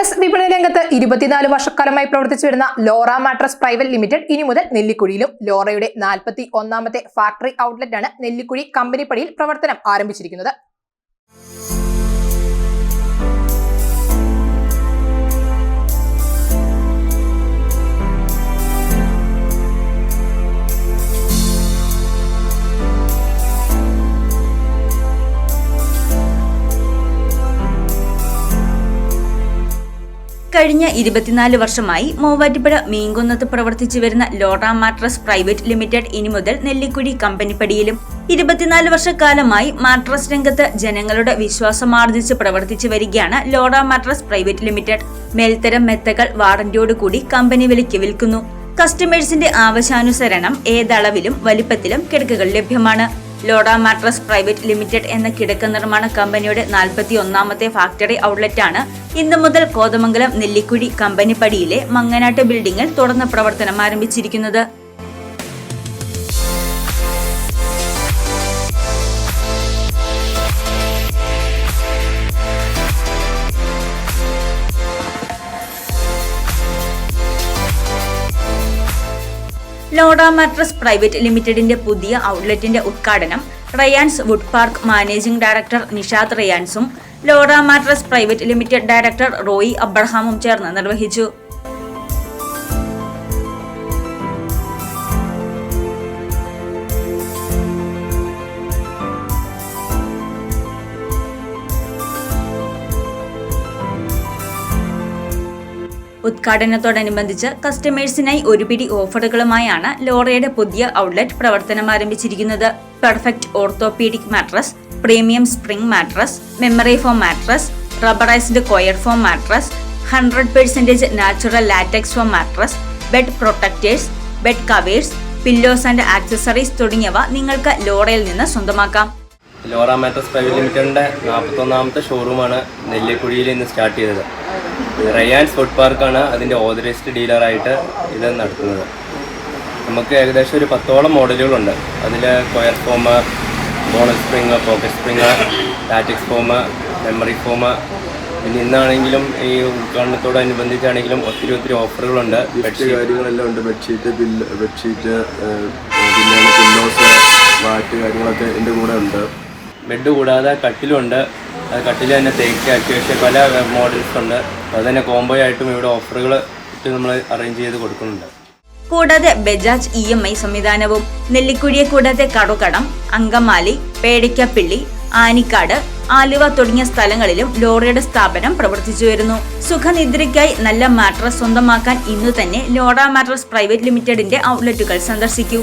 Mattress വിപണന രംഗത്ത് ഇരുപത്തിനാല് വർഷക്കാലമായി പ്രവർത്തിച്ചു വരുന്ന ലോറ മാട്രസ് പ്രൈവറ്റ് ലിമിറ്റഡ് ഇനി മുതൽ നെല്ലിക്കുഴിയിലും ലോറയുടെ നാൽപ്പത്തി ഒന്നാമത്തെ ഫാക്ടറി ഔട്ട്ലെറ്റാണ് നെല്ലിക്കുഴി കമ്പനിപ്പടിയിൽ പ്രവർത്തനം ആരംഭിച്ചിരിക്കുന്നത്. കഴിഞ്ഞ ഇരുപത്തിനാല് വർഷമായി മൂവാറ്റുപുഴ മീൻകുന്നത്ത് പ്രവർത്തിച്ചു വരുന്ന ലോറ മാട്രസ് പ്രൈവറ്റ് ലിമിറ്റഡ് ഇനി മുതൽ നെല്ലിക്കുഴി കമ്പനിപ്പടിയിലും. ഇരുപത്തിനാല് വർഷക്കാലമായി മാട്രസ് രംഗത്ത് ജനങ്ങളുടെ വിശ്വാസമാർജിച്ച് പ്രവർത്തിച്ചു വരികയാണ് ലോറ മാട്രസ് പ്രൈവറ്റ് ലിമിറ്റഡ്. മേൽത്തരം മെത്തകൾ വാറന്റിയോടുകൂടി കമ്പനി വിലയ്ക്ക് വിൽക്കുന്നു. കസ്റ്റമേഴ്സിന്റെ ആവശ്യാനുസരണം ഏതളവിലും വലിപ്പത്തിലും കിടക്കകൾ ലഭ്യമാണ്. ലോഡ മാട്രസ് പ്രൈവറ്റ് ലിമിറ്റഡ് എന്ന കിടക്ക നിർമ്മാണ കമ്പനിയുടെ നാൽപ്പത്തി ഒന്നാമത്തെ ഫാക്ടറി ഔട്ട്ലെറ്റാണ്. ഇന്നു മുതൽ കോതമംഗലം നെല്ലിക്കുഴി കമ്പനിപ്പടിയിലെ മങ്ങനാട്ട് ബിൽഡിംഗിൽ തുറന്ന പ്രവർത്തനം ആരംഭിച്ചിരിക്കുന്നത്. ലോഡ മാട്രസ് പ്രൈവറ്റ് ലിമിറ്റഡിന്റെ പുതിയ ഔട്ട്ലെറ്റിന്റെ ഉദ്ഘാടനം Rayans wood park managing director Nishad റയാൻസും ലോഡ mattress private limited director Roy അബ്രഹാമും ചേർന്ന് നിർവഹിച്ചു. ഉദ്ഘാടനത്തോടനുബന്ധിച്ച് കസ്റ്റമേഴ്സിനായി ഒരുപിടി ഓഫറുകളുമായാണ് ലോറയുടെ പുതിയ ഔട്ട്ലെറ്റ് പ്രവർത്തനം ആരംഭിച്ചിരിക്കുന്നത്. Perfect orthopaedic mattress premium spring mattress memory foam mattress rubberised coir foam mattress hundred percentage natural latex foam mattress bed protectors bed covers pillows and accessories തുടങ്ങിയവ നിങ്ങൾക്ക് ലോറയിൽ നിന്ന് സ്വന്തമാക്കാം. ലോറ മാറ്റസ് പ്രൈവറ്റ് ലിമിറ്റഡിന്റെ നാൽപ്പത്തൊന്നാമത്തെ ഷോറൂമാണ് നെല്ലിക്കുഴിയിൽ ഇന്ന് സ്റ്റാർട്ട് ചെയ്തത്. റയാൻസ് ഫുഡ് പാർക്കാണ് അതിന്റെ ഓതറൈസ്ഡ് ഡീലറായിട്ട് ഇത് നടത്തുന്നത്. നമുക്ക് ഏകദേശം ഒരു പത്തോളം മോഡലുകളുണ്ട്. അതിൽ coir foam bonnell spring pocket spring latex foam memory foam. പിന്നെ ഇന്നാണെങ്കിലും ഈ ഉദ്ഘാടനത്തോടനുബന്ധിച്ചാണെങ്കിലും ഒത്തിരി ഒത്തിരി ഓഫറുകളുണ്ട്. ബെഡ്ഷീറ്റ് കാര്യങ്ങളെല്ലാം ഉണ്ട്. ബെഡ്ഷീറ്റ് ബില്ല് ബെഡ്ഷീറ്റ് പിന്നെ പില്ലോസ് വാറ്റ് കാര്യങ്ങളൊക്കെ എന്റെ കൂടെ ഉണ്ട്. ബെഡ് കൂടാതെ കട്ടിലുണ്ട് അത് കട്ടിൽ തന്നെ തേക്ക് അത്യാവശ്യം പല മോഡൽസ് ഉണ്ട്. അത് തന്നെ കോംബോ ആയിട്ടും ഇവിടെ ഓഫറുകൾ നമ്മൾ അറേഞ്ച് ചെയ്ത് കൊടുക്കുന്നുണ്ട്. കൂടാതെ ബജാജ് ഇ എം ഐ സംവിധാനവും നെല്ലിക്കുഴിയെ കൂടാതെ കടുകടം അങ്കമാലി പേടിക്കപ്പിള്ളി ആനിക്കാട് ആലുവ തുടങ്ങിയ സ്ഥലങ്ങളിലും ലോറയുടെ സ്ഥാപനം പ്രവർത്തിച്ചു വരുന്നു. സുഖനിദ്രയ്ക്കായി നല്ല മാട്രസ് സ്വന്തമാക്കാൻ ഇന്നു തന്നെ ലോറ മാട്രസ് പ്രൈവറ്റ് ലിമിറ്റഡിന്റെ ഔട്ട്ലെറ്റുകൾ സന്ദർശിക്കൂ.